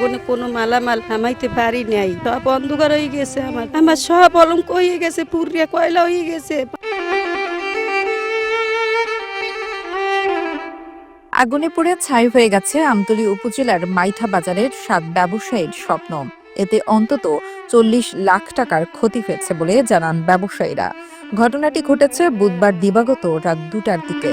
আগুনে কোনো মালামাল নামাইতে পারি নাই। সব অন্ধকার হয়ে গেছে আমার। আমার সব অলঙ্ক হয়ে গেছে পুরিয়া কয়লা হয়ে গেছে। আগুনে পড়ে ছাই হয়ে গেছে আমতলী উপজেলার মাইথা বাজারের সাত ব্যবসায়ীর স্বপ্ন। এতে অন্তত চল্লিশ লাখ টাকার ক্ষতি হয়েছে বলে জানান ব্যবসায়ীরা। ঘটনাটি ঘটেছে বুধবার দিবাগত রাত দুটার দিকে।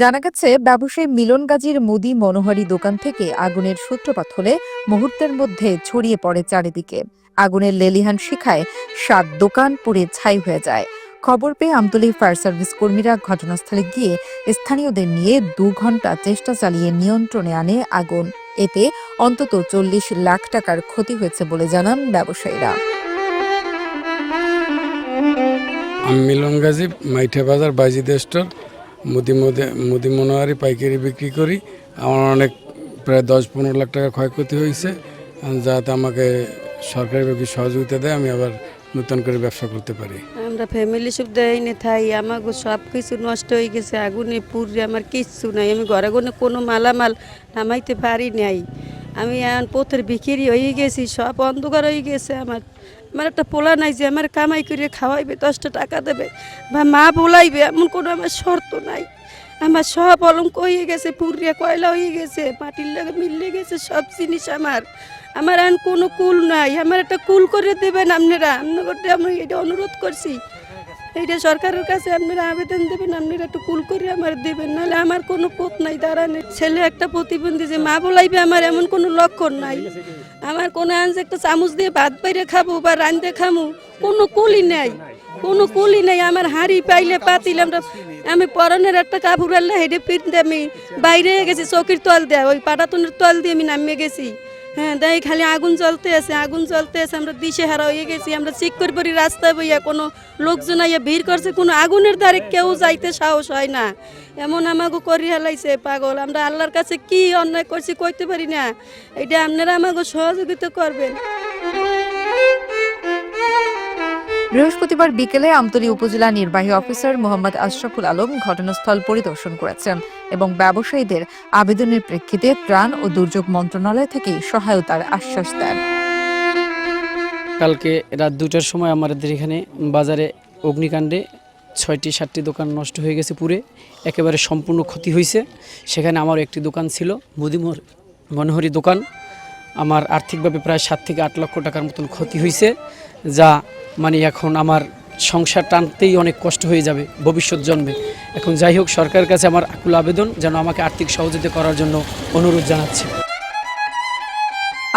জানা গেছে, ব্যবসায়ী মিলন গাজীর মুদি মনোহারি দোকান থেকে আগুনের সূত্রপাত হলে মুহূর্তের মধ্যে ছড়িয়ে পড়ে চারিদিকে। আগুনের লেলিহান শিখায় সাত দোকান পুড়ে ছাই হয়ে যায়। খবর পেয়ে আমতলী ফায়ার সার্ভিস কর্মীরা ঘটনাস্থলে গিয়ে স্থানীয়দের নিয়ে দু ঘণ্টা চেষ্টা চালিয়ে নিয়ন্ত্রণে আনে আগুন। এতে অন্তত চল্লিশ লাখ টাকার ক্ষতি হয়েছে বলে জানান ব্যবসায়ীরা। আমি মিলন গাজী, মাইঠা বাজার বাইজিদ স্টোর। মুদি মুদি মনোহারি পাইকারি বিক্রি করি। আমার অনেক প্রায় দশ পনেরো লাখ টাকা ক্ষয়ক্ষতি হয়েছে। যাতে আমাকে সরকারিভাবে সহযোগিতা দেয়, আমি আবার নতুন করে ব্যবসা করতে পারি। আমরা ফ্যামিলি সব দেয় না, থাই আমাকে সব কিছু নষ্ট হয়ে গেছে। আগুনে পুরে আমার কিচ্ছু নাই। আমি ঘরে ঘরে কোনো মালামাল নামাইতে পারি নাই। আমি পথের বিক্রি হয়ে গেছি, সব অন্ধকার হয়ে গেছে আমার। আমার একটা পোলা নাই যে আমার কামাই করে খাওয়াইবে, দশটা টাকা দেবে। বা মা বলাইবে, এমন কোনো আমার শর্ত নাই। আমার সব অলঙ্ক হয়ে গেছে পুরিয়া কয়লা হয়ে গেছে, মাটির লাগে মিললে গেছে সব জিনিস আমার। আমার এখন কোনো কুল নাই, আমার একটা কুল করে দেবেন আপনারা। আপনার আমি এটা অনুরোধ করছি। এইটা সরকারের কাছে আপনারা আবেদন দেবেন, আপনারা একটু কুল করে আমার দেবেন, নাহলে আমার কোনো পথ নাই দাঁড়ানোর ছেলে একটা প্রতিবন্ধী যে মা বলাইবে আমার এমন কোনো লক্ষণ নাই। আমার কোনো আনছে একটা চামচ দিয়ে ভাত বাইরে খাব বা রান্ধে খামু, কোনো কুলই নাই। কোনো কুলই নাই, আমার হাঁড়ি পাইলে পাতিল, আমরা আমি পরনের একটা কাপড় আনলে হেঁটে ফিরতে আমি বাইরে গেছি, চৌকির তল দেয়, ওই পাটাতনের তল দিয়ে আমি নামিয়ে গেছি। হ্যাঁ দেয় খালি আগুন জ্বলতে আছে, আগুন জ্বলতে আছে, আমরা দিশে হারা হয়ে গেছি, আমরা চিক করে পড়ি রাস্তায় বইয়া কোনো লোকজন আইয়া ভিড় করছে, কোনো আগুনের দ্বারে কেউ যাইতে সাহস হয় না। এমন আমাকে করি হেলাইছে, পাগল, আমরা আল্লাহর কাছে কি অন্যায় করছি কইতে পারি না। এটা আপনারা আমাকে সহযোগিতা করবেন। বৃহস্পতিবার বিকেলে আমতলী উপজেলা নির্বাহী অফিসার মোহাম্মদ আশরাফুল আলম ঘটনাস্থল পরিদর্শন করেছেন এবং ব্যবসায়ীদের আবেদনের প্রেক্ষিতে ত্রাণ ও দুর্যোগ মন্ত্রণালয় থেকে সহায়তার আশ্বাস দেন। কালকে রাত দুটার সময় আমাদের এখানে বাজারে অগ্নিকাণ্ডে ছয়টি, সাতটি দোকান নষ্ট হয়ে গেছে পুরে একেবারে সম্পূর্ণ ক্ষতি হয়েছে। সেখানে আমার একটি দোকান ছিল মুদিমোহর মনোহরি দোকান। আমার আর্থিকভাবে প্রায় সাত থেকে আট লক্ষ টাকার মতন ক্ষতি হয়েছে, যা মানে এখন আমার সংসার টানতেই অনেক কষ্ট হয়ে যাবে ভবিষ্যৎ জন্মে। এখন যাই হোক সরকারের কাছে আমার আকুল আবেদন যেন আমাকে আর্থিক সহযোগিতা করার জন্য অনুরোধ জানাচ্ছি।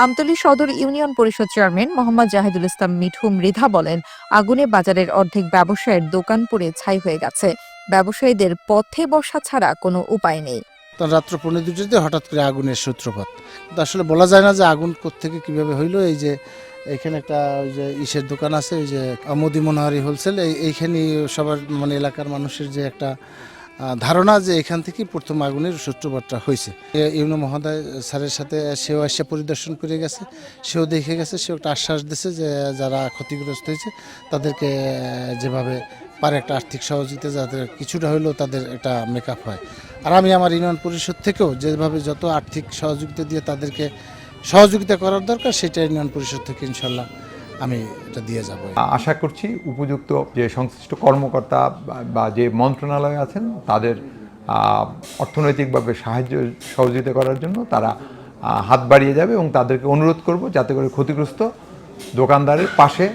আমতলী সদর ইউনিয়ন পরিষদ চেয়ারম্যান মোহাম্মদ জাহিদুল ইসলাম মিঠু মৃধা বলেন আগুনে বাজারের অর্ধেক ব্যবসায়ের দোকান পুড়ে ছাই হয়ে গেছে। ব্যবসায়ীদের পথে বসা ছাড়া কোনো উপায় নেই। তখন রাত্র পৌনে দুটোতে হঠাৎ করে আগুনের সূত্রপাত। আসলে বলা যায় না যে আগুন কোত্থেকে কীভাবে হইল এই যে এখানে একটা ওই যে ইসের দোকান আছে, ওই যে মোদি মনোহারি হোলসেল। এই এইখানে সবার মানে এলাকার মানুষের যে একটা ধারণা যে এখান থেকেই প্রথম আগুনের সূত্রপাতটা হয়েছে। ইউনো মহোদয় স্যারের সাথে সেও এসে পরিদর্শন করে গেছে, সেও দেখে গেছে, সেও একটা আশ্বাস দিয়েছে যে যারা ক্ষতিগ্রস্ত হয়েছে, তাদেরকে যেভাবে পারে একটা আর্থিক সহযোগিতা যাদের কিছুটা হলেও তাদের একটা মেকআপ হয়। আর আমি আমার ইউনিয়ন পরিষদ থেকেও যেভাবে যত আর্থিক সহযোগিতা দিয়ে তাদেরকে সহযোগিতা করার দরকার সেটা ইউনিয়ন পরিষদ থেকে ইনশাল্লাহ আমি এটা দিয়ে যাব। আশা করছি উপযুক্ত যে সংশ্লিষ্ট কর্মকর্তা বা- বা যে মন্ত্রণালয় আছেন তাদের অর্থনৈতিকভাবে সাহায্য সহযোগিতা করার জন্য তারা হাত বাড়িয়ে যাবে এবং তাদেরকে অনুরোধ করব যাতে করে ক্ষতিগ্রস্ত দোকানদারের পাশে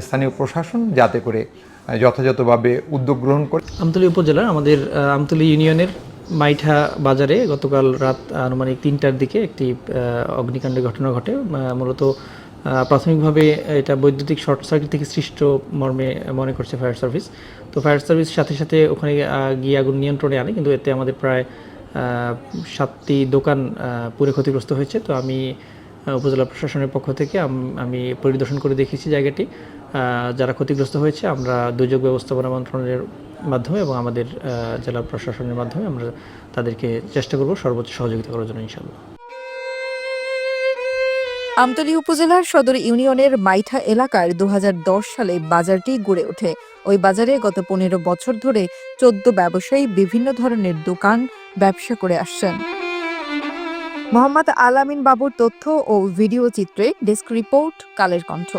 স্থানীয় প্রশাসন যাতে করে যথাযথভাবে উদ্যোগ গ্রহণ করে। আমতলী উপজেলার আমাদের আমতলী ইউনিয়নের মাইঠা বাজারে গতকাল রাত আনুমানিক তিনটার দিকে একটি অগ্নিকাণ্ডের ঘটনা ঘটে। মূলত প্রাথমিকভাবে এটা বৈদ্যুতিক শর্ট সার্কিট থেকে সৃষ্ট মর্মে মনে করছে ফায়ার সার্ভিস। তো ফায়ার সার্ভিস সাথে সাথে ওখানে গিয়ে আগুন নিয়ন্ত্রণে আনে, কিন্তু এতে আমাদের প্রায় সাতটি দোকান পুরো ক্ষতিগ্রস্ত হয়েছে। তো আমি উপজেলা প্রশাসনের পক্ষ থেকে আমি পরিদর্শন করে দেখেছি জায়গাটি। যারা ক্ষতিগ্রস্ত হয়েছে, আমরা দুর্যোগ ব্যবস্থাপনা মন্ত্রণালয়ের মাধ্যমে এবং আমাদের জেলা প্রশাসনের মাধ্যমে আমরা তাদেরকে চেষ্টা করব সর্বোচ্চ সহযোগিতা করার জন্য ইনশাল্লাহ আমতলী উপজেলার সদর ইউনিয়নের মাইঠা এলাকার দু সালে বাজারটি গড়ে ওঠে। ওই বাজারে গত পনেরো বছর ধরে চোদ্দ ব্যবসায়ী বিভিন্ন ধরনের দোকান, ব্যবসা করে আসছেন। মোহাম্মদ আলামিন বাবুর তথ্য ও ভিডিও চিত্রে ডেস্ক রিপোর্ট, কালের কণ্ঠ।